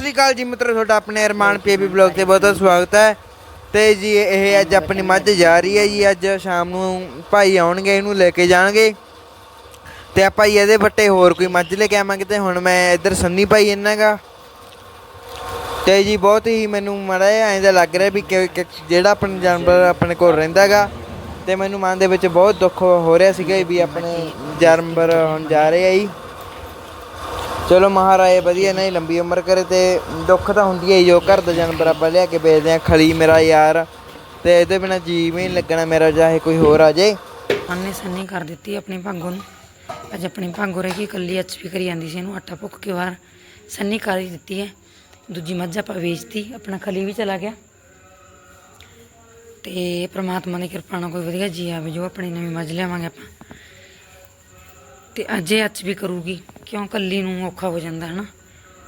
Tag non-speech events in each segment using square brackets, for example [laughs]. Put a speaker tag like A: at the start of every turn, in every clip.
A: ਸਤਿ ਸ਼੍ਰੀ ਅਕਾਲ ਜੀ ਮਿੱਤਰੋ, ਤੁਹਾਡਾ ਆਪਣੇ ਅਰਮਾਨ ਪੀਬੀ ਬਲੌਗ ਤੇ ਬਹੁਤ ਬਹੁਤ ਸਵਾਗਤ ਹੈ। ਤੇ ਜੀ, ਇਹ ਅੱਜ ਆਪਣੀ ਮੱਝ ਜਾ ਰਹੀ ਹੈ ਜੀ, ਅੱਜ ਸ਼ਾਮ ਨੂੰ ਭਾਈ ਆਉਣਗੇ, ਇਹਨੂੰ ਲੈ ਕੇ ਜਾਣਗੇ। ਤੇ ਆਪਾਂ ਜੀ ਇਹਦੇ ਵੱਟੇ ਹੋਰ ਕੋਈ ਮੱਝ ਲੈ ਕੇ ਆਵਾਂਗੇ ਤੇ ਹੁਣ ਮੈਂ ਇੱਧਰ ਸੰਨੀ ਭਾਈ ਇਹਨਾਂ ਦਾ ਤੇ ਜੀ, ਬਹੁਤ ਹੀ ਮੈਨੂੰ ਮਾੜਾ ਜਿਹਾ ਐਂ ਦਾ ਲੱਗ ਰਿਹਾ ਵੀ ਜਿਹੜਾ ਆਪਣਾ ਜਾਨਵਰ ਆਪਣੇ ਕੋਲ ਰਹਿੰਦਾਗਾ ਤੇ ਮੈਨੂੰ ਮਨ ਦੇ ਵਿੱਚ ਬਹੁਤ ਦੁੱਖ ਹੋ ਰਿਹਾ ਸੀਗਾ ਵੀ ਆਪਣੇ ਜਾਨਵਰ ਹੁਣ ਜਾ ਰਹੇ ਆ ਜੀ। ਚਲੋ ਮਹਾਰਾਜ ਵਧੀਆ ਨਹੀਂ ਲੰਬੀ ਉਮਰ ਕਰੇ ਤੇ ਦੁੱਖ ਤਾਂ ਹੁੰਦੀ ਹੈ ਹੀ, ਜੋ ਘਰ ਦਾ ਜਾਨਵਰ ਆਪਾਂ ਲਿਆ ਕੇ ਵੇਚਦੇ ਆ ਖਲੀ ਮੇਰਾ ਯਾਰ ਤੇ ਇਹਦੇ ਬਿਨਾ ਜੀ ਵੀ ਨਹੀਂ ਲੱਗਣਾ ਮੇਰਾ ਚਾਹੇ ਕੋਈ ਹੋਰ ਆ ਜੇ।
B: ਅੰਨੇ ਸੰਨੀ ਕਰ ਦਿੱਤੀ ਆਪਣੀ ਭਾਗੋ ਨੂੰ। ਅੱਜ ਆਪਣੀ ਭਾਗੋ ਰਹਿ ਗਈ ਇਕੱਲੀ ਐਚਪੀ ਕਰੀ ਜਾਂਦੀ ਸੀ ਇਹਨੂੰ ਆਟਾ ਭੁੱਕ ਕੇ ਬਾਹਰ ਸੰਨੀ ਕਰ ਹੀ ਦਿੱਤੀ ਹੈ। ਦੂਜੀ ਮੱਝ ਆਪਾਂ ਵੇਚਤੀ ਆਪਣਾ ਖਲੀ ਵੀ ਚਲਾ ਗਿਆ। ਤੇ ਪ੍ਰਮਾਤਮਾ ਦੀ ਕਿਰਪਾ ਨਾਲ ਕੋਈ ਵਧੀਆ ਜੀ ਆਵੇ ਜੋ ਆਪਣੀ ਨਵੀਂ ਮੱਝ ਲਿਆਵਾਂਗੇ ਆਪਾਂ। ਤੇ ਅੱਜ ਇਹ ਐਚਪੀ ਕਰੂਗੀ। ਕਿਉਂ ਕੱਲੀ ਨੂੰ ਔਖਾ ਹੋ ਜਾਂਦਾ ਹੈ ਨਾ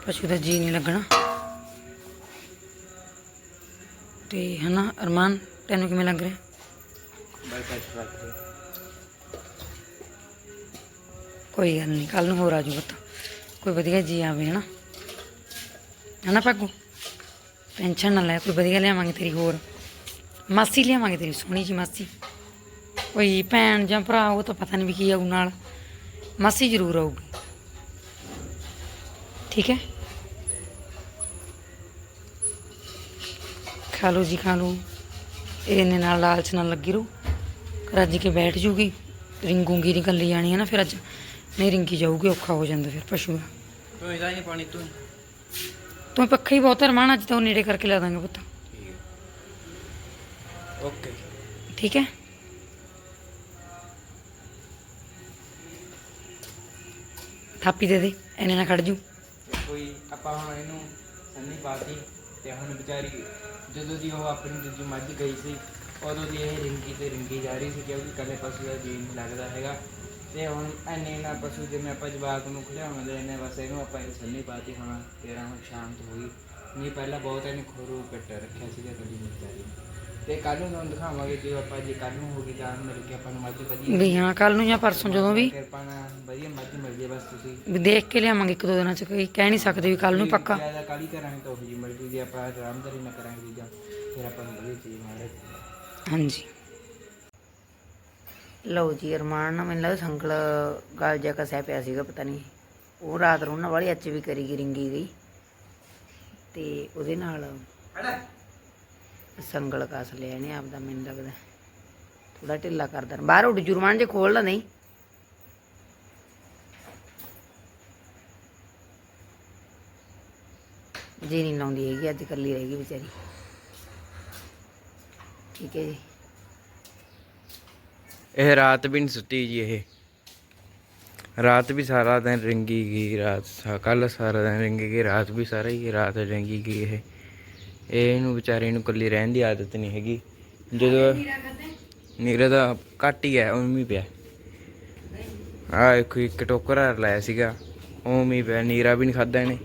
B: ਪਸ਼ੂ ਦਾ ਜੀ ਨਹੀਂ ਲੱਗਣਾ। ਤੇ ਹਨਾ ਅਰਮਾਨ ਤੈਨੂੰ ਕਿਵੇਂ ਲੱਗ ਰਿਹਾ? ਕੋਈ ਗੱਲ ਨਹੀਂ ਕੱਲ ਨੂੰ ਹੋਰ ਆ ਜਾਊਗਾ ਤਾਂ ਕੋਈ ਵਧੀਆ ਜੀ ਆਵੇ ਹਨਾ? ਹਨਾ ਭਾਗੂ? ਟੈਨਸ਼ਨ ਨਾ ਲੈ ਕੋਈ ਵਧੀਆ ਲਿਆਵਾਂਗੇ ਤੇਰੀ ਹੋਰ। ਮਾਸੀ ਲਿਆਵਾਂਗੇ ਤੇਰੀ ਸੋਹਣੀ ਜੀ ਮਾਸੀ। ਕੋਈ ਭੈਣ ਜਾਂ ਭਰਾ ਉਹ ਤਾਂ ਪਤਾ ਨਹੀਂ ਵੀ ਕੀ ਆਊ ਨਾਲ। ਮਾਸੀ ਜ਼ਰੂਰ ਆਊਗੀ। ਠੀਕ ਹੈ? ਖਾ ਲਓ ਜੀ ਖਾ ਲਓ। ਇਹਨੇ ਨਾਲ ਲਾਲਚ ਨਾਲ ਲੱਗੀ ਰਹੂ। ਰੱਜ ਕੇ ਬੈਠ ਜੂਗੀ। ਰਿੰਗੂਗੀ ਨਹੀਂ ਕੱਲੀ ਜਾਣੀ ਹੈ ਨਾ ਫਿਰ ਅੱਜ ਨਹੀਂ ਰਿੰਗੀ ਜਾਊਗੀ ਔਖਾ ਹੋ ਜਾਂਦਾ ਫਿਰ ਪਸ਼ੂ ਦਾ।
A: ਤੂੰ ਇਹਦਾ ਨਹੀਂ ਪਾਣੀ ਤੂੰ।
B: ਤੂੰ ਪੱਖਾ ਹੀ ਬਹੁਤ ਰਮਾਨ ਅੱਜ ਤਾਂ ਉਹ ਨੇੜੇ ਕਰਕੇ ਲਾ ਦਾਂਗੇ ਪੁੱਤ।
A: ਓਕੇ।
B: ਠੀਕ ਹੈ? ਥਾਪੀ ਦੇ ਦੇ, ਐਨੇ ਨਾ ਖੜ ਜੂ।
A: ਕੋਈ ਆਪਾਂ ਹੁਣ ਇਹਨੂੰ ਸੰਨੀ ਪਾਤੀ ਤੇ ਹੁਣ ਵਿਚਾਰੀ ਜਦੋਂ ਦੀ ਉਹ ਆਪਣੀ ਦੂਜੀ ਮੱਝ ਗਈ ਸੀ, ਉਦੋਂ ਦੀ ਇਹ ਰਿੰਗੀ ਤੇ ਰਿੰਗੀ ਜਾ ਰਹੀ ਸੀ ਕਿਉਂਕਿ ਕਦੇ ਪਸ਼ੂ ਦਾ ਜੀ ਨਹੀਂ ਲੱਗਦਾ ਹੈਗਾ। ਤੇ ਹੁਣ ਐਨੇ ਨਾ ਪਸ਼ੂ ਜਿਵੇਂ ਆਪਾਂ ਜਵਾਕ ਨੂੰ ਖਿਲਾਉਂਦੇ ਨੇ, ਬਸ ਇਹਨੂੰ ਆਪਾਂ ਇਹ ਸੰਨੀ ਪਾਤੀ ਹੁਣ ਤੇਰਾ ਹੁਣ ਸ਼ਾਂਤ ਹੋ ਗਈ। ਨਹੀਂ, ਪਹਿਲਾਂ ਬਹੁਤ ਇਹਨੇ ਖੋਰੂ ਕੱਟ ਰੱਖਿਆ ਸੀਗਾ, ਕਦੀ ਨਹੀਂ ਵਿਚਾਰੀ ਤੇ ਕੱਲ ਨੂੰ ਤੁਹਾਨੂੰ ਦਿਖਾਵਾਂਗੇ ਜੇ ਆਪਾਂ ਜੇ ਕੱਲ ਨੂੰ ਹੋ ਗਈ ਤਾਂ ਮਿਲ ਕੇ ਆਪਾਂ ਨੂੰ ਮੱਝ ਵਧੀਆ
B: ਵੀ ਹਾਂ ਕੱਲ ਨੂੰ ਜਾਂ ਪਰਸੋਂ ਜਦੋਂ ਵੀ।
A: ਕਿਰਪਾ ਨਾਲ ਵਧੀਆ ਮੱਝ ਮਿਲ ਜੇ ਬਸ ਤੁਸੀਂ।
B: ਵੀ ਦੇਖ ਕੇ ਲਿਆਵਾਂਗੇ ਇੱਕ ਦੋ ਦਿਨਾਂ ਚ ਕੋਈ ਕਹਿ ਨਹੀਂ ਸਕਦੇ ਵੀ ਕੱਲ ਨੂੰ ਪੱਕਾ।
A: ਜ਼ਿਆਦਾ ਕਾਲੀ ਕਰਾਂਗੇ ਤਾਂ ਉਹ ਜੀ ਮਿਲ ਜੂ ਜੇ ਆਪਾਂ ਆਰਾਮਦਾਰੀ ਨਾ ਕਰਾਂਗੇ ਚੀਜ਼ਾਂ ਫਿਰ ਆਪਾਂ ਨੂੰ ਵਧੀਆ ਚੀਜ਼ ਮਾਰੇ
B: ਹਾਂਜੀ। ਲਓ ਜੀ ਅਰਮਾਨ ਨਾ ਮੈਨੂੰ ਲੱਗਦਾ ਸੰਗਲ ਗਲ ਜਾ ਕਸਿਆ ਪਿਆ ਸੀਗਾ ਪਤਾ ਨਹੀਂ। ਉਹ ਰਾਤ ਨੂੰ ਨਾ ਵਾਲੀ ਅੱਚ ਵੀ ਕਰੀ ਗਈ ਰਿੰਗੀ ਗਈ। ਤੇ ਉਹਦੇ ਨਾਲ ਸੰਗਲ ਕਸ ਲਿਆ ਨੇ ਆਪਦਾ ਮੈਨੂੰ ਲੱਗਦਾ। ਥੋੜਾ ਢਿੱਲਾ ਕਰਦਾ ਬਾਹਰ ਉੱਡ ਜੁਰਮਾਨ ਜੇ ਖੋਲ ਲਾ ਨਹੀਂ। ਜੀ ਨਹੀਂ ਲਾਉਂਦੀ ਹੈਗੀ, ਅੱਜ ਇਕੱਲੀ ਰਹੇਗੀ ਵਿਚਾਰੀ। ਠੀਕ ਹੈ ਜੀ।
A: ਇਹ ਰਾਤ ਵੀ ਨਹੀਂ ਸੁੱਤੀ ਜੀ ਇਹ। ਰਾਤ ਵੀ ਸਾਰਾ ਦਿਨ ਰਿੰਗੀ ਗਈ, ਰਾਤ ਕੱਲ ਸਾਰਾ ਦਿਨ ਰਿੰਗੀ ਗਈ, ਰਾਤ ਵੀ ਸਾਰਾ ਹੀ ਰਾਤ ਰਿੰਗੀ ਗਈ ਇਹ। ਇਹ ਇਹਨੂੰ ਵਿਚਾਰੇ ਨੂੰ ਇਕੱਲੀ ਰਹਿਣ ਦੀ ਆਦਤ ਨਹੀਂ ਹੈਗੀ। ਜਦੋਂ ਨੀਰਾ ਦਾ ਘੱਟ ਹੀ ਹੈ, ਉਵੇਂ ਪਿਆ। ਆ ਇੱਕ ਇੱਕ ਟੋਕਰਾ ਲਾਇਆ ਸੀਗਾ। ਉਵੇਂ ਪਿਆ, ਨੀਰਾ ਵੀ ਨਹੀਂ ਖਾਦਾ ਇਹਨੇ।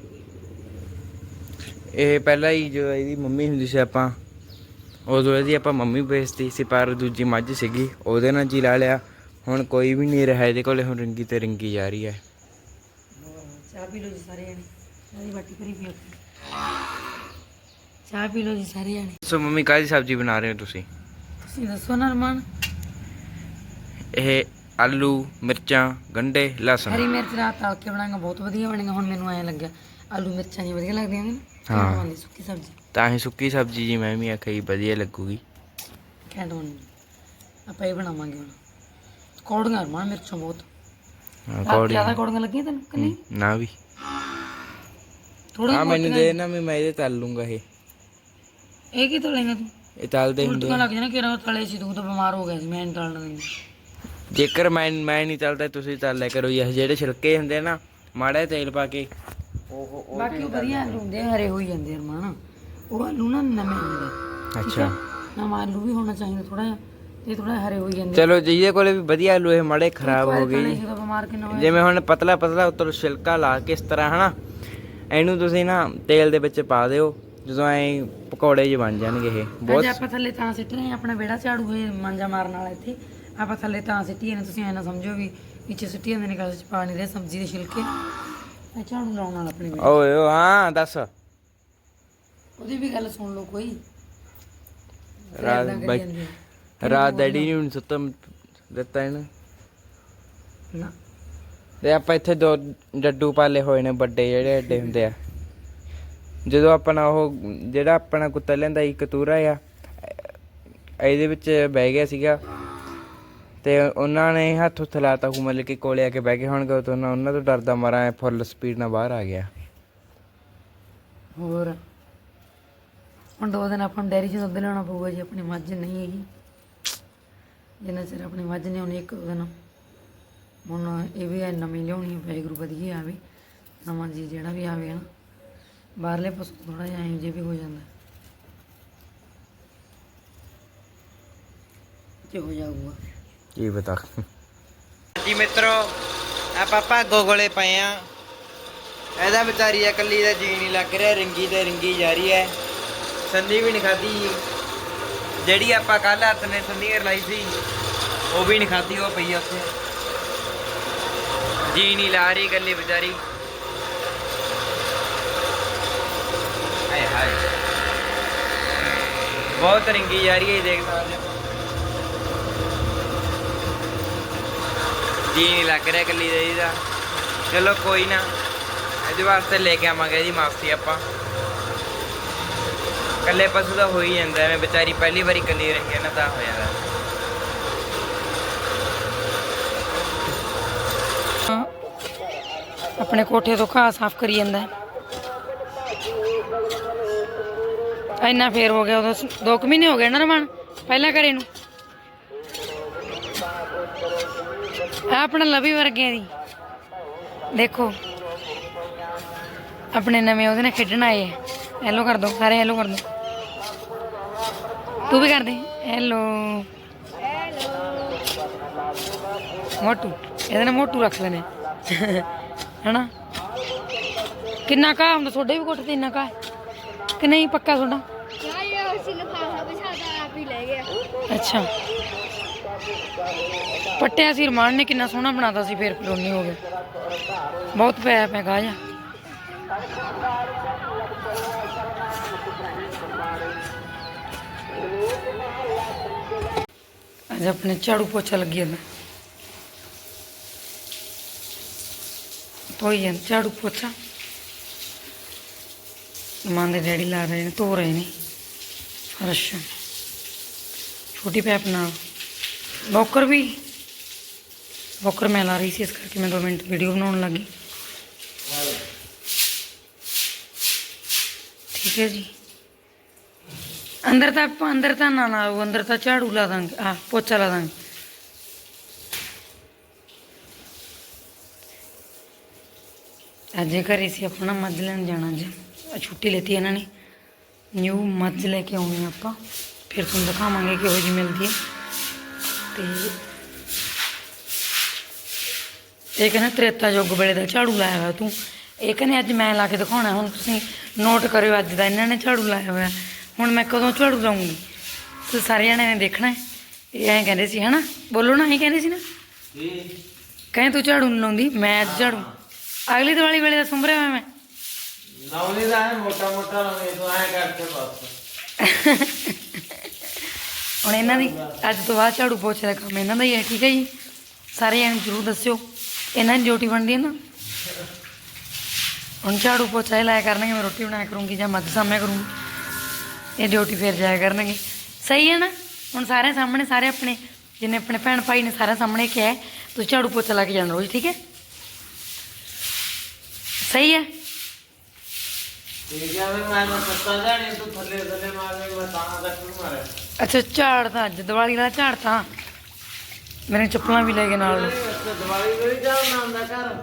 A: ਇਹ ਪਹਿਲਾਂ ਹੀ ਜੋ ਇਹਦੀ ਮੰਮੀ ਹੁੰਦੀ ਸੀ ਆਪਾਂ, ਉਦੋਂ ਇਹਦੀ ਆਪਾਂ ਮੰਮੀ ਵੇਚਤੀ ਸੀ, ਪਰ ਦੂਜੀ ਮੱਝ ਸੀਗੀ, ਉਹਦੇ ਨਾਲ ਜੀ ਲਾ ਲਿਆ। ਹੁਣ ਕੋਈ ਵੀ ਨਹੀਂ ਰਿਹਾ ਇਹਦੇ ਕੋਲੇ ਹੁਣ ਰਿੰਗੀ ਤੇ ਰਿੰਗੀ ਜਾ ਰਹੀ ਹੈ।
B: ਚਾਹ ਪੀ ਲਓ ਜੀ ਸਾਰੇ ਜਣੇ ਸਾਰੀ ਬਾਟੀ ਭਰੀ ਪਈ ਚਾਹ ਪੀ ਲਓ ਜੀ ਸਾਰੇ ਜਣੇ।
A: ਸੋ ਮੰਮੀ ਕਾਹਦੀ ਸਬਜ਼ੀ ਬਣਾ ਰਹੇ ਹੋ ਤੁਸੀਂ?
B: ਤੁਸੀਂ ਦੱਸੋ ਨਾ ਅਰਮਾਨ
A: ਇਹ ਆਲੂ ਮਿਰਚਾਂ ਗੰਡੇ ਲਸਣ।
B: ਹਰੀ ਮਿਰਚ ਰਾਤ ਤਲ ਕੇ ਬਣਾਂਗਾ ਬਹੁਤ ਵਧੀਆ ਬਣੇਗਾ। ਹੁਣ ਮੈਨੂੰ ਐਂ ਲੱਗਿਆ ਆਲੂ ਮਿਰਚਾਂ ਜੀ ਵਧੀਆ ਲੱਗਦੀਆਂ ਨੇ
A: ਹਾਂ।
B: ਸੁੱਕੀ ਸਬਜ਼ੀ।
A: ਤਾਂ ਹੀ ਸੁੱਕੀ ਸਬਜ਼ੀ ਜੀ ਮੈਂ ਵੀ ਆਖੀ ਵਧੀਆ ਲੱਗੂਗੀ।
B: ਘੈਂਟ ਬਣਨੀ ਆਪਾਂ ਇਹ ਬਣਾਵਾਂਗੇ ਹੁਣ। ਕੌੜੀਆਂ ਅਰਮਾਨ ਮਿਰਚਾਂ ਬਹੁਤ।
A: ਹਾਂ,
B: ਰਾਤ
A: ਕੌੜੀ
B: ਜ਼ਿਆਦਾ ਕੌੜੀਆਂ ਲੱਗੀਆਂ ਤੈਨੂੰ ਕਿ ਨਹੀਂ?
A: ਨਾ ਵੀ।
B: ਥੋੜਾ
A: ਹਾਂ ਮੈਨੂੰ ਦੇ ਨਾ ਮੈਂ ਮੈਂ ਇਹਦੇ ਤਲ ਲੂੰਗਾ ਇਹ।
B: ਇਹ ਕੀ ਤਲੇਗਾ ਤੂੰ?
A: ਇਹ ਤਲਦੇ ਹੁੰਦੇ
B: ਉਲਟੀਆਂ ਲੱਗ ਜਾਣਾ ਕਿਰਾਂ ਤਲੇ ਸੀ ਤੂੰ ਤਾਂ ਬਿਮਾਰ ਹੋ ਗਿਆ ਸੀ ਮੈਂ ਨਹੀਂ ਤਲਣ ਦਿੰਦੀ।
A: ਜੇਕਰ ਮੈਂ ਮੈਂ ਨਹੀਂ ਤਲਦਾ ਤੁਸੀਂ ਤਲ ਲਿਆ ਕਰੋ ਇਹ ਜਿਹੜੇ ਛਿਲਕੇ ਹੁੰਦੇ ਨਾ ਮਾੜਾ ਜਿਹਾ ਤੇਲ ਪਾ ਕੇ। ਉਹ ਉਹ
B: ਬਾਕੀ ਉਹ ਵਧੀਆ ਆਲੂ ਹੁੰਦੇ ਆ, ਹਰੇ ਹੋਈ ਜਾਂਦੇ ਆ ਅਰਮਾਨ। ਉਹ ਆਲੂ ਨਾ ਨਵੇਂ ਹੁੰਦੇ
A: ਅੱਛਾ।
B: ਨਾ ਆਲੂ ਵੀ ਹੋਣਾ ਚਾਹੀਦਾ ਥੋੜਾ ਜਿਹਾ ਇਹ ਥੋੜਾ ਹਰੇ ਹੋਈ ਜਾਂਦੇ
A: ਚਲੋ ਜਿਹਦੇ ਕੋਲੇ ਵੀ ਵਧੀਆ ਆਲੂ ਇਹ ਮਾੜੇ ਖਰਾਬ ਹੋ ਗਏ ਜਿਵੇਂ ਹੁਣ ਪਤਲਾ ਪਤਲਾ ਉੱਤੋਂ ਛਿਲਕਾ ਲਾ ਕੇ ਇਸ ਤਰ੍ਹਾਂ ਹਨਾ? ਇਹਨੂੰ ਤੁਸੀਂ ਨਾ ਤੇਲ ਦੇ ਵਿੱਚ ਪਾ ਦਿਓ। ਜਦੋਂ ਐ ਪਕੌੜੇ ਜਿਹੇ ਬਣ ਜਾਣਗੇ ਇਹ ਬਹੁਤ
B: ਅੱਜ ਆਪਾਂ ਥੱਲੇ ਤਾਂ ਸਿੱਟ ਰਹੇ ਆਪਣਾ ਵਿਹੜਾ ਝਾੜੂ ਇਹ ਮਾਂਜਾ ਮਾਰਨ ਵਾਲਾ ਇੱਥੇ। ਆਪਾਂ ਥੱਲੇ ਤਾਂ ਸਿੱਟੀਏ ਨੇ ਤੁਸੀਂ ਐ ਨਾ ਸਮਝੋ ਵੀ ਵਿੱਚੇ ਸਿੱਟੀ ਜਾਂਦੇ ਨੇ ਗੱਲ ਚ ਪਾ ਨਹੀਂ ਰਹੇ ਸਬਜ਼ੀ ਦੇ ਛਿਲਕੇ। ਇਹ ਝਾੜੂ ਲਾਉਣ ਵਾਲਾ ਆਪਣੇ ਵਿਹੜੇ।
A: ਓਏ ਓ ਹਾਂ ਦੱਸ।
B: ਉਹਦੀ ਵੀ ਗੱਲ ਸੁਣ ਲਓ ਕੋਈ।
A: ਰਾਤ ਬਾਈ ਡੈਡੀ ਨੇ ਸੁੱਤਮ ਦਿੱਤਾ ਇਹਨੂੰ।
B: ਨਾ।
A: ਤੇ ਆਪਾਂ ਇੱਥੇ ਦੋ ਡੱਡੂ ਪਾਲੇ ਹੋਏ ਨੇ ਵੱਡੇ ਜਿਹੜੇ ਐਡੇ ਹੁੰਦੇ ਆ। ਜਦੋਂ ਆਪਣਾ ਉਹ ਜਿਹੜਾ ਆਪਣਾ ਕੁੱਤਾ ਲੈਂਦਾ ਇੱਕ ਕਤੂਰਾ ਆ, ਇਹਦੇ ਵਿੱਚ ਬਹਿ ਗਿਆ ਸੀਗਾ। ਤੇ ਉਹਨਾਂ ਨੇ ਹੱਥ ਉੱਥੇ ਲਾਤਾ ਹੂ ਮਤਲਬ ਕਿ ਕੋਲੇ ਆ ਕੇ ਬਹਿ ਗਏ ਹੋਣਗੇ ਤਾਂ ਉਹਨਾਂ ਤੋਂ ਡਰਦਾ ਮਾਰਾ ਫੁੱਲ ਸਪੀਡ ਨਾਲ ਬਾਹਰ ਆ ਗਿਆ।
B: ਹੋਰ? ਹੁਣ ਦੋ ਦਿਨ ਆਪਾਂ ਨੂੰ ਡੈਰੀ 'ਚ ਦੁੱਧ ਲਿਆਉਣਾ ਪਊਗਾ ਜੀ, ਆਪਣੀ ਮੱਝ ਨਹੀਂ ਹੈਗੀ। ਜਿੰਨਾ ਚਿਰ ਆਪਣੀ ਮੱਝ ਨਹੀਂ ਆਉਣੀ, ਇੱਕ ਦੋ ਦਿਨ। ਹੁਣ ਇਹ ਵੀ ਐ, ਨਵੀਂ ਲਿਆਉਣੀ ਹੈ ਵੈਗਰੂ ਵਧੀਆ ਆਵੇ ਨਵਾਂ ਜੀ ਜਿਹੜਾ ਵੀ ਆਵੇ ਨਾ। ਬਾਹਰਲੇ ਪਸ਼ੂ ਥੋੜਾ ਜਿਹਾ ਐਂ ਜੇ ਵੀ ਹੋ ਜਾਂਦਾ। ਤੇ ਹੋ ਜਾਊਗਾ।
A: ਕੀ ਬਤਾ ਜੀ ਮਿੱਤਰੋ ਆਪਾਂ ਭਾਗੋ ਕੋਲੇ ਪਏ ਆ। ਇਹਦਾ ਵਿਚਾਰੀ ਆ ਕੱਲੀ ਦਾ ਜੀ ਨਹੀਂ ਲੱਗ ਰਿਹਾ ਰਿੰਗੀ ਤੇ ਰਿੰਗੀ ਜਾ ਰਹੀ ਹੈ। ਸੰਨੀ ਵੀ ਨਹੀਂ ਖਾਦੀ ਜਿਹੜੀ ਆਪਾਂ ਕੱਲ ਹੱਥ ਨੇ ਸੰਨੀ ਲਾਈ ਸੀ ਉਹ ਵੀ ਨਹੀਂ ਖਾਦੀ ਉਹ ਪਈ ਆ ਉੱਥੇ। ਜੀ ਨਹੀਂ ਲਾ ਰਹੀ ਕੱਲੀ ਵਿਚਾਰੀ। ਹਾਏ ਹਾਏ। ਬਹੁਤ ਰਿੰਗੀ ਜਾ ਰਹੀ ਹੈ ਦੇਖ ਸਕਦੇ ਜੀ ਨਹੀਂ ਲੱਗ ਰਿਹਾ ਕੱਲੀ ਦਾ ਇਹਦਾ ਚਲੋ ਕੋਈ ਨਾ, ਇਹਦੇ ਵਾਸਤੇ ਲੈ ਕੇ ਆਵਾਂਗੇ ਜੀ ਮਾਸੀ ਆਪਾਂ। ਕੱਲੇ ਪਸ਼ੂ ਦਾ ਹੋ ਹੀ ਜਾਂਦਾ, ਐਵੇਂ ਵਿਚਾਰੀ ਪਹਿਲੀ ਵਾਰੀ ਕੱਲੀ ਰਹੀ ਹੈ ਨਾ, ਤਾਂ ਹੋ ਜਾਂਦਾ।
B: ਆਪਣੇ ਕੋਠੇ ਤੋਂ ਘਾਹ ਸਾਫ਼ ਕਰੀ ਜਾਂਦਾ। ਇੰਨਾ ਫੇਰ ਹੋ ਗਿਆ ਉਦੋਂ ਸ- ਦੋ ਕੁ ਮਹੀਨੇ ਹੋ ਗਏ ਨਾ ਰਮਨ, ਪਹਿਲਾਂ ਘਰੇ ਨੂੰ। ਆ ਆਪਣਾ ਲਵੀ ਵਰਗਿਆਂ ਦੀ। ਦੇਖੋ, ਆਪਣੇ ਨਵੇਂ ਉਹਦੇ ਨਾਲ ਖੇਡਣ ਆਏ ਆ। ਹੈਲੋ ਕਰ ਦੋ, ਸਾਰੇ ਹੈਲੋ ਕਰ ਦੋ। ਤੂੰ ਵੀ ਕਰ ਦੇ। ਹੈਲੋ ਮੋਟੂ, ਇਹਦੇ ਨਾਲ ਮੋਟੂ ਰੱਖ ਲੈਣੇ ਹਨਾ? ਕਿੰਨਾ ਕਾ ਹੁੰਦਾ, ਤੁਹਾਡੇ ਵੀ ਕੋਠੇ ਤੇ ਇੰਨਾ ਕਾ ਹੈ? ਕਿ ਨਹੀਂ, ਪੱਕਾ ਤੁਹਾਡਾ? ਅੱਛਾ। ਪੱਟਿਆ ਸੀ, ਰਮਾਨ ਨੇ ਕਿੰਨਾ ਸੋਹਣਾ ਬਣਾਤਾ ਸੀ, ਫੇਰ ਕਲੋਨੀ ਹੋ ਗਿਆ। ਬਹੁਤ ਪਿਆ ਪੈ ਗਾ ਜਾ ਅੱਜ ਆਪਣੇ ਝਾੜੂ ਪੋਚਾ ਲੱਗੀ ਜਾਂਦਾ। ਧੋਈ ਜਾਂਦਾ ਝਾੜੂ ਪੋਚਾ। ਮਾਂ ਦੇ ਡੈਡੀ ਲਾ ਰਹੇ ਨੇ, ਧੋ ਰਹੇ ਨੇ। ਫਰਸ਼। ਛੋਟੀ ਪੈਪ ਨਾਲ। ਬੌਕਰ ਵੀ। ਬੌਕਰ ਮੈਂ ਲਾ ਰਹੀ ਸੀ, ਇਸ ਕਰਕੇ ਮੈਂ 2 ਮਿੰਟ ਵੀਡੀਓ ਬਣਾਉਣ ਲੱਗੀ। ਠੀਕ ਹੈ ਜੀ। ਅੰਦਰ ਤਾਂ ਅੰਦਰ ਤਾਂ ਨਾ ਲਾਓ, ਅੰਦਰ ਤਾਂ ਝਾੜੂ ਲਾ ਦਾਂਗੇ। ਆ ਪੋਚਾ ਲਾ ਦਾਂਗੇ। ਅੱਜ ਇਹ ਘਰੇ ਸੀ, ਆਪਣਾ ਮੱਝ ਲੈਣ ਜਾਣਾ ਜੀ। ਛੁੱਟੀ ਲੈਤੀ ਇਹਨਾਂ ਨੇ। ਨਿਊ ਮੱਝ ਲੈ ਕੇ ਆਉਣੀ ਆਪਾਂ। ਫਿਰ ਤੁਹਾਨੂੰ ਦਿਖਾਵਾਂਗੇ ਕਿਹੋ ਜਿਹੀ ਮਿਲਦੀ ਹੈ। ਤੇ ਇਹ ਕਹਿੰਦਾ ਤ੍ਰੇਤਾ ਯੁੱਗ ਵੇਲੇ ਦਾ ਝਾੜੂ ਲਾਇਆ ਹੋਇਆ ਤੂੰ। ਇਹ ਕਹਿੰਦੇ ਅੱਜ ਮੈਂ ਲਾ ਕੇ ਦਿਖਾਉਣਾ ਹੁਣ ਤੁਸੀਂ ਨੋਟ ਕਰਿਓ ਅੱਜ ਦਾ ਇਹਨਾਂ ਨੇ ਝਾੜੂ ਲਾਇਆ ਹੋਇਆ। ਹੁਣ ਮੈਂ ਕਦੋਂ ਝਾੜੂ ਲਾਉਂਗੀ? ਤੁਸੀਂ ਸਾਰੇ ਜਣਿਆਂ ਨੇ ਦੇਖਣਾ ਇਹ ਐਂ ਕਹਿੰਦੇ ਸੀ ਹਨਾ? ਬੋਲੋ ਨਾ ਇਹ ਕਹਿੰਦੇ ਸੀ ਨਾ? ਕਹਿੰਦੇ ਤੂੰ ਝਾੜੂ ਨਹੀਂ ਲਾਉਂਦੀ ਮੈਂ ਅੱਜ ਝਾੜੂ। ਅਗਲੀ ਦੀਵਾਲੀ ਵੇਲੇ ਦਾ ਸੁੰਭਰਿਆ ਮੈਂ।
A: ਲਾਉਣੀ ਦਾ ਹੈ, ਮੋਟਾ ਮੋਟਾ ਲਾਉਣੀ ਤੂੰ ਐ ਕਰਕੇ [laughs]
B: ਹੁਣ ਇਹਨਾਂ ਦੀ ਅੱਜ ਤੋਂ ਬਾਅਦ ਝਾੜੂ ਪੋਚੇ ਦਾ ਕੰਮ ਇਹਨਾਂ ਦਾ ਹੀ ਹੈ, ਠੀਕ ਹੈ ਜੀ? ਸਾਰੇ ਜਣੇ ਜ਼ਰੂਰ ਦੱਸਿਓ। ਇਹਨਾਂ ਦੀ ਡਿਊਟੀ ਬਣਦੀ ਹੈ ਨਾ? ਹੁਣ ਝਾੜੂ ਪੋਚਾ ਹੀ ਲਾਇਆ ਕਰਨਗੇ, ਮੈਂ ਰੋਟੀ ਬਣਾਇਆ ਕਰੂੰਗੀ ਜਾਂ ਮੱਝ ਸਾਹਮਣੇ ਕਰੂੰਗੀ। ਇਹ ਡਿਊਟੀ ਫੇਰ ਜਾਇਆ ਕਰਨਗੇ। ਸਹੀ ਹੈ ਨਾ? ਹੁਣ ਸਾਰੇ ਸਾਹਮਣੇ, ਸਾਰੇ ਆਪਣੇ, ਜਿੰਨੇ ਆਪਣੇ ਭੈਣ ਭਾਈ ਨੇ ਸਾਰੇ ਸਾਹਮਣੇ ਕਿਹਾ ਤੁਸੀਂ ਝਾੜੂ ਪੋਚਾ ਲਾ ਕੇ ਜਾਣਾ ਰੋਜ਼, ਠੀਕ ਹੈ? ਸਹੀ ਹੈ?
A: ਠੀਕ ਹੈ ਮੈਂ ਮੈਂ ਪਤਾ ਜਾਣੀ ਤੂੰ ਥੱਲੇ ਥੱਲੇ ਮਾਰੇ ਮੈਂ ਤਾਂ ਤੱਕ ਨੂੰ ਮਾਰੇ
B: ਅੱਛਾ ਝਾੜ ਤਾਂ ਅੱਜ ਦੀਵਾਲੀ ਦਾ ਝਾੜ ਤਾਂ ਮੇਰੇ ਚੱਪਲਾਂ ਵੀ ਲੈ ਕੇ ਨਾਲ।
A: ਦਿਵਾਲੀ ਵੇਲੇ ਜਾਣਾ ਹੁੰਦਾ ਘਰ।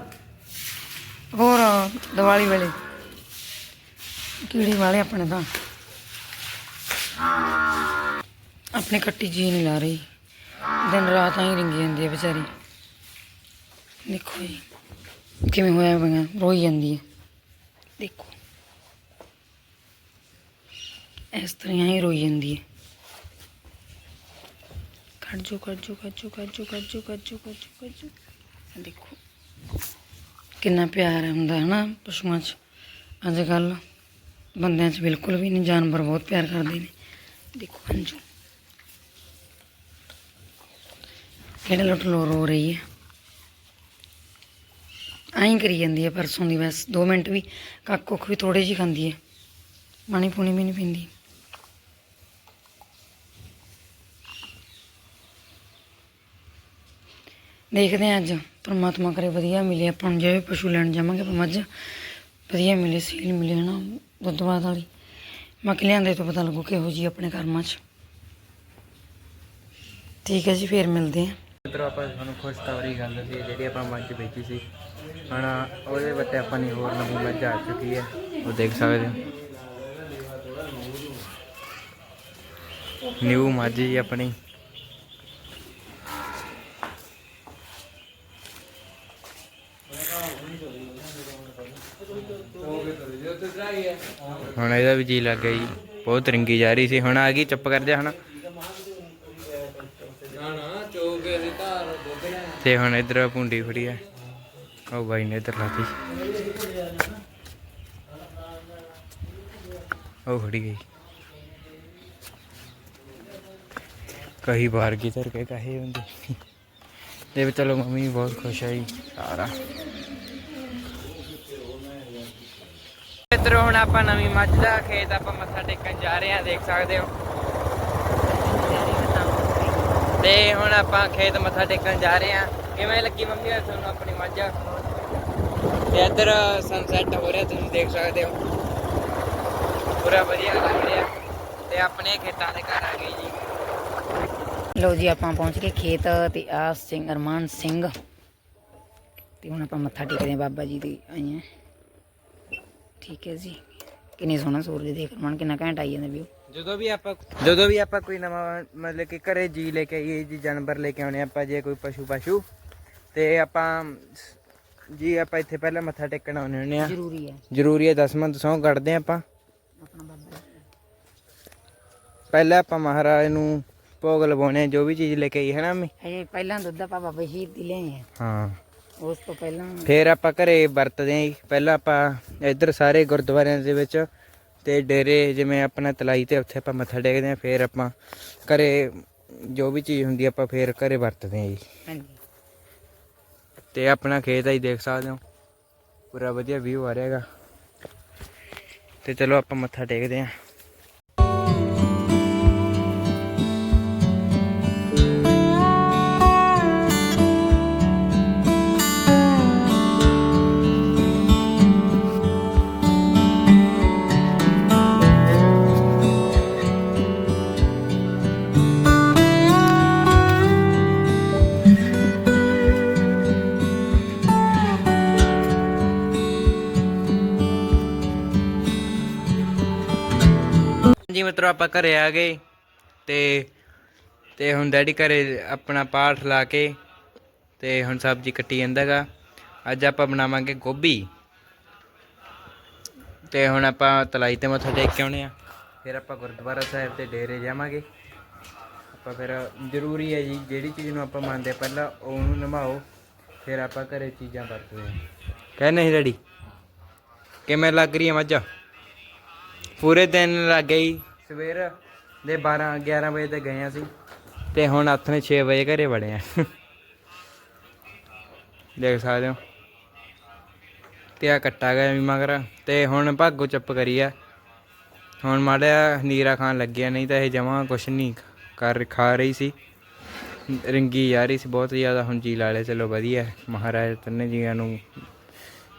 B: ਹੋਰ ਦੀਵਾਲੀ ਵੇਲੇ। ਕੀੜੀ ਵਾਲੇ ਆਪਣੇ ਤਾਂ। ਆਪਣੀ ਕੱਟੀ ਜੀ ਨਹੀਂ ਲਾ ਰਹੀ। ਦਿਨ ਰਾਤ ਆਈ ਰਿੰਗੀ ਜਾਂਦੀ ਹੈ ਵਿਚਾਰੀ। ਦੇਖੋ ਜੀ ਕਿਵੇਂ ਹੋਇਆ ਪਿਆ ਰੋਈ ਜਾਂਦੀ ਹੈ ਦੇਖੋ। ਇਸ ਤਰ੍ਹਾਂ ਹੀ ਰੋਈ ਜਾਂਦੀ ਹੈ। ਕੱਢ ਜੋ ਕੱਢ ਜੋ ਕੱਢ ਜੋ ਕੱਢ ਜੋ ਕੱਢ ਜੋ ਕੱਢ ਜੋ ਕੱਢ ਜੋ ਕੱਢ ਜੋ। ਦੇਖੋ, ਕਿੰਨਾ ਪਿਆਰ ਹੁੰਦਾ ਹੈ ਨਾ ਪਸ਼ੂਆਂ 'ਚ। ਅੱਜ ਕੱਲ ਬੰਦਿਆਂ 'ਚ ਬਿਲਕੁਲ ਵੀ ਨਹੀਂ ਜਾਨਵਰ ਬਹੁਤ ਪਿਆਰ ਕਰਦੇ ਨੇ। ਦੇਖੋ ਅੰਜੂ ਕਿਹੜੇ ਲੁੱਟ ਲੋ ਰੋ ਰਹੀ ਹੈ। ਐਂ ਕਰੀ ਜਾਂਦੀ ਹੈ ਪਰਸੋਂ ਦੀ ਬਸ 2 ਮਿੰਟ ਵੀ। ਕੱਖ ਕੁੱਖ ਵੀ ਥੋੜੇ ਜਿਹੀ ਖਾਂਦੀ ਹੈ। ਪਾਣੀ ਪੂਣੀ ਵੀ ਨਹੀਂ ਪੀਂਦੀ। ਦੇਖਦੇ ਹਾਂ ਅੱਜ। ਪਰਮਾਤਮਾ ਕਰੇ ਵਧੀਆ ਮਿਲੇ, ਆਪਾਂ ਨੂੰ ਜਿਹੜੇ ਪਸ਼ੂ ਲੈਣ ਜਾਵਾਂਗੇ, ਆਪਾਂ ਮੱਝ ਵਧੀਆ ਮਿਲੇ, ਸੀਲ ਮਿਲੇ, ਹਨਾ, ਦੁੱਧ ਬਾਦ ਵਾਲੀ। ਬਾਕੀ ਲਿਆਂਦੇ ਤੋਂ ਪਤਾ ਲੱਗੂ ਕਿਹੋ ਜੀ ਆਪਣੇ ਕਰਮਾਂ 'ਚ। ਠੀਕ ਹੈ ਜੀ, ਫੇਰ ਮਿਲਦੇ ਹਾਂ।
A: ਮਿੱਤਰੋ, ਆਪਾਂ ਤੁਹਾਨੂੰ ਖੁਸ਼ਖਬਰੀ ਗੱਲ ਸੀ, ਜਿਹੜੀ ਆਪਾਂ ਮੱਝ ਵੇਚੀ ਸੀ। ਹੁਣ ਉਹਦੇ ਵੱਤੇ ਆਪਾਂ ਨੇ ਹੋਰ ਨਵੀਂ ਮੱਝ ਆ ਚੁੱਕੀ ਹੈ। ਉਹ ਦੇਖ ਸਕਦੇ ਹੋ। ਨਿਊ ਮੱਝ ਜੀ ਆਪਣੀ। ਹੁਣ ਇਹਦਾ ਵੀ ਜੀ ਲੱਗ ਗਿਆ ਜੀ। ਬਹੁਤ ਰਿੰਗੀ ਜਾ ਰਹੀ ਸੀ। ਹੁਣ ਆ ਗਈ, ਚੁੱਪ ਕਰ ਜਾ ਹੁਣ। ਤੇ ਹੁਣ ਇਧਰ ਭੁੰਡੀ ਫੜੀ ਆ। ਉਹ ਬਾਈ ਨੇ ਇਧਰ ਲਾਤੀ। ਉਹ ਫੜੀ ਗਈ। ਕਹੀ ਬਾਰ ਕੀ ਤਰ ਕੇ ਕਹੇ ਹੁੰਦੀ। ਤੇ ਚਲੋ ਮੰਮੀ ਬਹੁਤ ਖੁਸ਼ ਆਈ ਸਾਰਾ। ਇਧਰ ਹੁਣ ਆਪਾਂ ਨਵੀਂ ਮੱਝ ਦਾ ਖੇਤ ਆਪਾਂ ਮੱਥਾ ਟੇਕਣ ਜਾ ਰਹੇ ਹਾਂ, ਦੇਖ ਸਕਦੇ ਹੋ। ਤੇ ਹੁਣ ਆਪਾਂ ਖੇਤ ਮੱਥਾ ਟੇਕਣ ਜਾ ਰਹੇ ਹਾਂ। ਕਿਵੇਂ ਲੱਗੀ ਮੰਮੀ ਹੋਰਾਂ ਤੁਹਾਨੂੰ ਆਪਣੀ ਮੱਝ? ਤੇ ਇੱਧਰ ਸਨਸੈਟ ਹੋ ਰਿਹਾ, ਤੁਸੀਂ ਦੇਖ ਸਕਦੇ ਹੋ। ਪੂਰਾ ਵਧੀਆ ਲੱਗ ਰਿਹਾ। ਤੇ ਆਪਣੇ ਖੇਤਾਂ ਦੇ ਘਰ ਆ ਗਏ ਜੀ।
B: ਲੋ ਜੀ, ਆਪਾਂ ਪਹੁੰਚ ਗਏ ਖੇਤ ਤੇ ਆ ਸਿੰਘ ਅਰਮਾਨ ਸਿੰਘ। ਤੇ ਹੁਣ ਆਪਾਂ ਮੱਥਾ ਟੇਕਦੇ ਹਾਂ ਬਾਬਾ ਜੀ ਦੀ ਆਏ ਹਾਂ ਠੀਕ ਹੈ ਜੀ। ਕਿੰਨੀ ਸੋਹਣਾ ਸੂਰਜ ਦੇਖ ਅਰਮਾਨ ਕਿੰਨਾ ਘੈਂਟ ਆਈ ਜਾਂਦਾ ਵੀਊ
A: ਜਦੋਂ ਵੀ ਆਪਾਂ ਜਦੋਂ ਵੀ ਆਪਾਂ ਕੋਈ ਨਵਾਂ ਮਤਲਬ ਕਿ ਘਰੇ ਜੀ ਲੈ ਕੇ ਆਈਏ ਜੀ ਜਾਨਵਰ ਲੈ ਕੇ ਆਉਣੇ ਆਪਾਂ ਜੇ ਕੋਈ ਪਸ਼ੂ ਪਸ਼ੂ ਤੇ ਆਪਾਂ ਜੀ ਆਪਾਂ ਇੱਥੇ ਪਹਿਲਾਂ ਮੱਥਾ ਟੇਕਣ ਆਉਂਦੇ ਹੁੰਦੇ ਆ।
B: ਜ਼ਰੂਰੀ ਹੈ।
A: ਜ਼ਰੂਰੀ ਹੈ ਦਸਵਾਂ ਦਸੋਂ ਕੱਢਦੇ ਆਪਾਂ
B: ਆਪਣਾ ਬਾਬਾ ਜੀ
A: ਪਹਿਲਾਂ ਆਪਾਂ ਮਹਾਰਾਜ ਨੂੰ ਭੋਗ ਲਵਾਉਣੇ ਆ, ਜੋ ਵੀ ਚੀਜ਼ ਲੈ ਕੇ ਆਈ ਹੈ ਨਾ ਮੰਮੀ?
B: ਪਹਿਲਾਂ ਦੁੱਧ ਆਪਾਂ ਬਾਬਾ ਸ਼ਹੀਦ ਦੀ ਲਿਆਏ ਆ।
A: ਹਾਂ।
B: ਉਸ ਤੋਂ ਪਹਿਲਾਂ
A: ਫਿਰ ਆਪਾਂ ਘਰੇ ਵਰਤਦੇ ਆਂ ਜੀ। ਪਹਿਲਾਂ ਆਪਾਂ ਇੱਧਰ ਸਾਰੇ ਗੁਰਦੁਆਰਿਆਂ ਦੇ ਵਿੱਚ ਤੇ ਡੇਰੇ ਜਿਵੇਂ ਆਪਣਾ ਤਲਾਈ ਤੇ ਉੱਥੇ ਆਪਾਂ ਮੱਥਾ ਟੇਕਦੇ ਆਂ ਫਿਰ ਆਪਾਂ ਘਰੇ ਜੋ ਵੀ ਚੀਜ਼ ਹੁੰਦੀ ਆ, ਆਪਾਂ ਫਿਰ ਘਰੇ ਵਰਤਦੇ ਆਂ ਜੀ।
B: ਹਾਂਜੀ।
A: ਤੇ ਆਪਣਾ ਖੇਤ ਆ ਜੀ ਦੇਖ ਸਕਦੇ ਹੋ। ਪੂਰਾ ਵਧੀਆ ਵਿਊ ਆ ਰਿਹਾ ਹੈਗਾ। ਤੇ ਚਲੋ ਆਪਾਂ ਮੱਥਾ ਟੇਕਦੇ ਆਂ ਮਿੱਤਰੋ ਆਪਾਂ ਘਰੇ ਆ ਗਏ ਤੇ ਤੇ ਹੁਣ ਡੈਡੀ ਘਰੇ ਆਪਣਾ ਪਾਠ ਲਾ ਕੇ ਤੇ ਹੁਣ ਸਬਜ਼ੀ ਕੱਟੀ ਜਾਂਦਾਗਾ। ਅੱਜ ਆਪਾਂ ਬਣਾਵਾਂਗੇ ਗੋਭੀ। ਤੇ ਹੁਣ ਆਪਾਂ ਤਲਾਈ ਤੇ ਮੱਥਾ ਟੇਕ ਕੇ ਆਉਣੇ ਆ। ਫਿਰ ਆਪਾਂ ਗੁਰਦੁਆਰਾ ਸਾਹਿਬ ਤੇ ਡੇਰੇ ਜਾਵਾਂਗੇ। ਆਪਾਂ ਫਿਰ ਜ਼ਰੂਰੀ ਹੈ ਜੀ, ਜਿਹੜੀ ਚੀਜ਼ ਨੂੰ ਆਪਾਂ ਮੰਨਦੇ ਆ ਪਹਿਲਾਂ ਉਹਨੂੰ ਨਿਭਾਓ ਫਿਰ ਆਪਾਂ ਘਰੇ ਚੀਜ਼ਾਂ ਵਰਤਦੇ ਹਾਂ। ਕਹਿ ਨਹੀਂ ਡੈਡੀ? ਕਿਵੇਂ ਲੱਗ ਰਹੀ ਹੈ ਮੱਝਾਂ? ਪੂਰੇ ਦਿਨ ਲੱਗ ਗਈ ਸਵੇਰ ਦੇ 12 11 ਵਜੇ ਤੇ ਗਏ ਅਸੀਂ। ਤੇ ਹੁਣ ਹੱਥ ਨੇ 6 ਵਜੇ ਘਰੇ ਵੜੇ ਆ। ਦੇਖ ਸਕਦੇ ਹੋ। ਤੇ ਆ ਕੱਟਾ ਗਿਆ ਵੀ ਮਗਰ। ਤੇ ਹੁਣ ਭਾਗੋ ਚੁੱਪ ਕਰੀ ਆ। ਹੁਣ ਮਾੜਿਆ ਨੀਰਾ ਖਾਨ ਲੱਗਿਆ, ਨਹੀਂ ਤਾਂ ਇਹ ਜਮਾ ਕੁਛ ਨਹੀਂ ਕਰ, ਖਾ ਰਹੀ ਸੀ। ਰਿੰਗੀ ਜਾ ਰਹੀ ਸੀ ਬਹੁਤ ਜ਼ਿਆਦਾ। ਹੁਣ ਜੀ ਲਾ ਲਿਆ ਚਲੋ ਵਧੀਆ। ਮਹਾਰਾਜ ਤੰਨੇ ਜੀਆਂ ਨੂੰ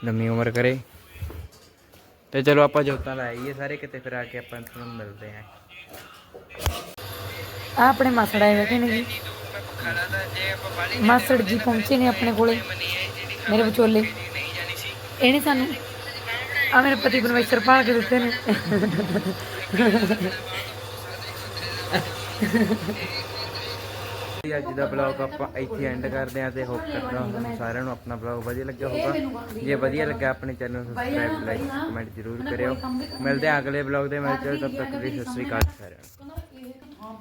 A: ਲੰਮੀ ਉਮਰ ਕਰੇ। ਤੇ ਚਲੋ ਆਪਾਂ ਜੋਤਾਂ ਲਾਈਏ ਸਾਰੇ ਕਿਤੇ, ਫਿਰ ਆ ਕੇ ਆਪਾਂ ਤੁਹਾਨੂੰ ਮਿਲਦੇ ਆਂ
B: ਆ ਆਪਣੇ ਮਾਸੜ ਆਏ ਬੈਠੇ ਨੇ ਜੀ। ਮਾਸੜ ਜੀ ਪਹੁੰਚੇ ਨੇ ਆਪਣੇ ਕੋਲੇ, ਮੇਰੇ ਵਿਚੋਲੇ। ਇਹਨੇ ਸਾਨੂੰ ਆ ਮੇਰੇ ਪਤੀ ਪਰਮੇਸ਼ਰ ਭਾਲ ਕੇ ਦਿੱਤੇ ਨੇ।
A: ਜੀ, ਅੱਜ ਦਾ ਬਲੌਗ ਆਪਾਂ ਇੱਥੇ ਐਂਡ ਕਰਦੇ ਆਂ ਤੇ ਹੋਪ ਕਰਦਾ ਹਾਂ ਤੁਹਾਨੂੰ ਸਾਰਿਆਂ ਨੂੰ ਆਪਣਾ ਬਲੌਗ ਵਧੀਆ ਲੱਗਿਆ ਹੋਊਗਾ। ਜੇ ਵਧੀਆ ਲੱਗਾ ਆਪਣੇ ਚੈਨਲ ਨੂੰ ਸਬਸਕ੍ਰਾਈਬ ਲਾਈਕ ਕਮੈਂਟ ਜ਼ਰੂਰ ਕਰਿਓ। ਮਿਲਦੇ ਆਂ ਅਗਲੇ ਬਲੌਗ ਦੇ ਵਿੱਚ ਤਦ ਤੱਕ ਲਈ ਸਤਿ ਸ੍ਰੀ ਅਕਾਲ ਸਾਰਿਆਂ ਨੂੰ।